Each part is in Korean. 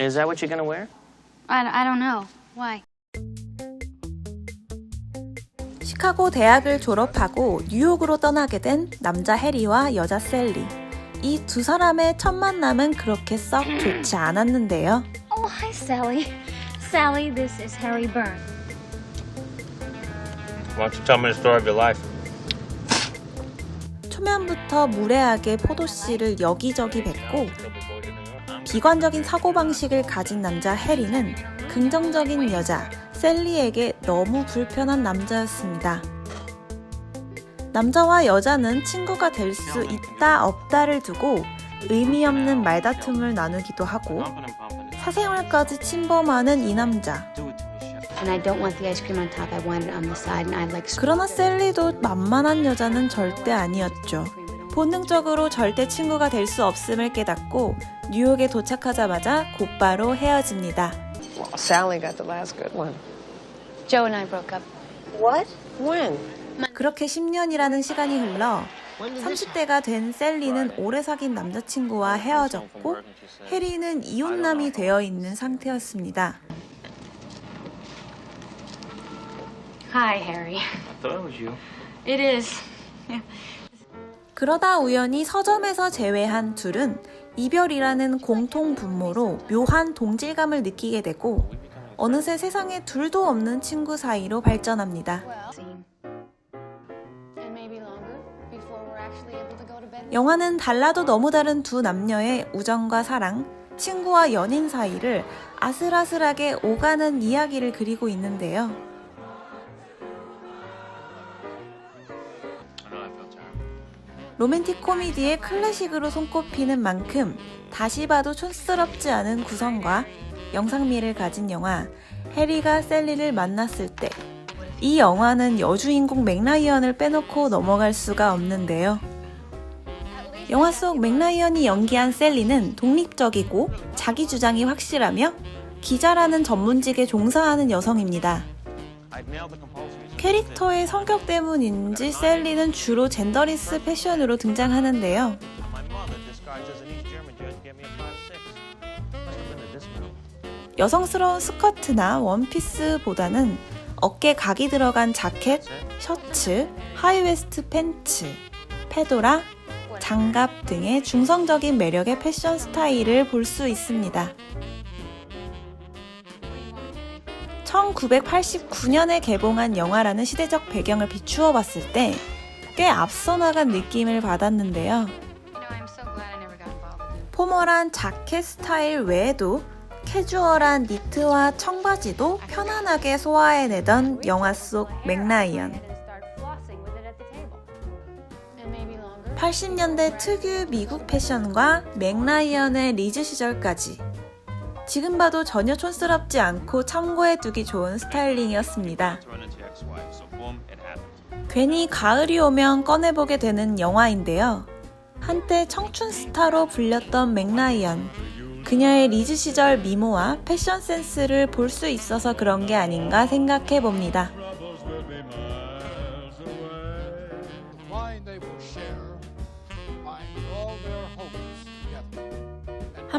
Is that what you're gonna wear? I, I don't know. Why? 시카고 대학을 졸업하고 뉴욕으로 떠나게 된 남자 해리와 여자 셀리. 이 두 사람의 첫 만남은 그렇게 썩 좋지 않았는데요. Oh, hi, Sally. Sally, this is Harry Byrne. Why don't you tell me the story of your life? 초면부터 무례하게 포도 씨를 여기저기 뱉고 비관적인 사고방식을 가진 남자 해리는 긍정적인 여자 셀리에게 너무 불편한 남자였습니다. 남자와 여자는 친구가 될 수 있다 없다를 두고 의미 없는 말다툼을 나누기도 하고 사생활까지 침범하는 이 남자. 그러나 셀리도 만만한 여자는 절대 아니었죠. 본능적으로 절대 친구가 될 수 없음을 깨닫고 뉴욕에 도착하자마자 곧바로 헤어집니다. Sally got the last good one. Joe and I broke up. What? When? 그렇게 10년이라는 시간이 흘러 30대가 된 셀리는 오래 사귄 남자친구와 헤어졌고 해리는 이혼남이 되어 있는 상태였습니다. Hi, Harry. I thought it was you. It is. 그러다 우연히 서점에서 재회한 둘은 이별이라는 공통 분모로 묘한 동질감을 느끼게 되고 어느새 세상에 둘도 없는 친구 사이로 발전합니다. 영화는 달라도 너무 다른 두 남녀의 우정과 사랑, 친구와 연인 사이를 아슬아슬하게 오가는 이야기를 그리고 있는데요. 로맨틱 코미디의 클래식으로 손꼽히는 만큼 다시 봐도 촌스럽지 않은 구성과 영상미를 가진 영화 해리가 셀리를 만났을 때 이 영화는 여주인공 맥라이언을 빼놓고 넘어갈 수가 없는데요. 영화 속 맥라이언이 연기한 셀리는 독립적이고 자기 주장이 확실하며 기자라는 전문직에 종사하는 여성입니다. 캐릭터의 성격 때문인지 셀리는 주로 젠더리스 패션으로 등장하는데요. My mother, disguised as an East German Jew, gave me a 5-6. Must have been the discount. 여성스러운 스커트나 원피스보다는 어깨 각이 들어간 자켓, 셔츠, 하이웨스트 팬츠, 페도라, 장갑 등의 중성적인 매력의 패션 스타일을 볼 수 있습니다. 1989년에 개봉한 영화라는 시대적 배경을 비추어 봤을 때 꽤 앞서 나간 느낌을 받았는데요. 포멀한 자켓 스타일 외에도 캐주얼한 니트와 청바지도 편안하게 소화해내던 영화 속 맥라이언. And start flossing with it at the table. And maybe longer. 80년대 특유 미국 패션과 맥라이언의 리즈 시절까지. 지금 봐도 전혀 촌스럽지 않고 참고해두기 좋은 스타일링이었습니다. 괜히 가을이 오면 꺼내보게 되는 영화인데요. 한때 청춘 스타로 불렸던 맥라이언. 그녀의 리즈 시절 미모와 패션 센스를 볼 수 있어서 그런 게 아닌가 생각해 봅니다.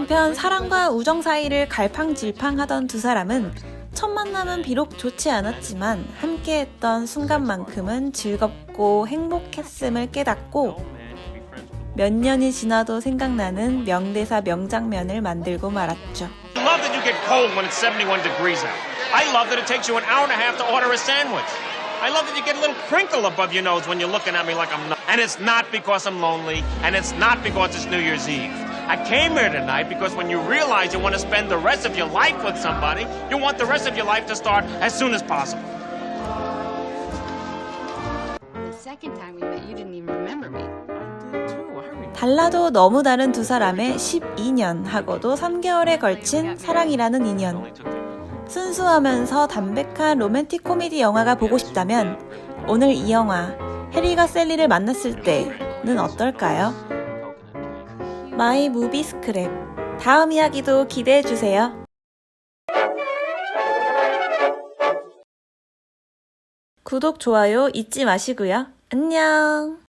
한편 사랑과 우정 사이를 갈팡질팡하던 두 사람은 첫 만남은 비록 좋지 않았지만 함께했던 순간만큼은 즐겁고 행복했음을 깨닫고 몇 년이 지나도 생각나는 명대사 명장면을 만들고 말았죠. I love that you get cold when it's 71 degrees out. I love that it takes you an hour and a half to order a sandwich. I love that you get a little crinkle above your nose when you're looking at me like I'm not. And it's not because I'm lonely, and it's not because it's New Year's Eve. I came here tonight because when you realize you want to spend the rest of your life with somebody, you want the rest of your life to start as soon as possible. The second time we met, you didn't even remember me. I did too. I remember. 달라도 너무 다른 두 사람의 12년 하고도 3개월에 걸친 사랑이라는 인연. 순수하면서 담백한 로맨틱 코미디 영화가 보고 싶다면 오늘 이 영화 해리가 셀리를 만났을 때는 어떨까요? 마이 무비 스크랩 다음 이야기도 기대해 주세요. 구독, 좋아요 잊지 마시고요. 안녕!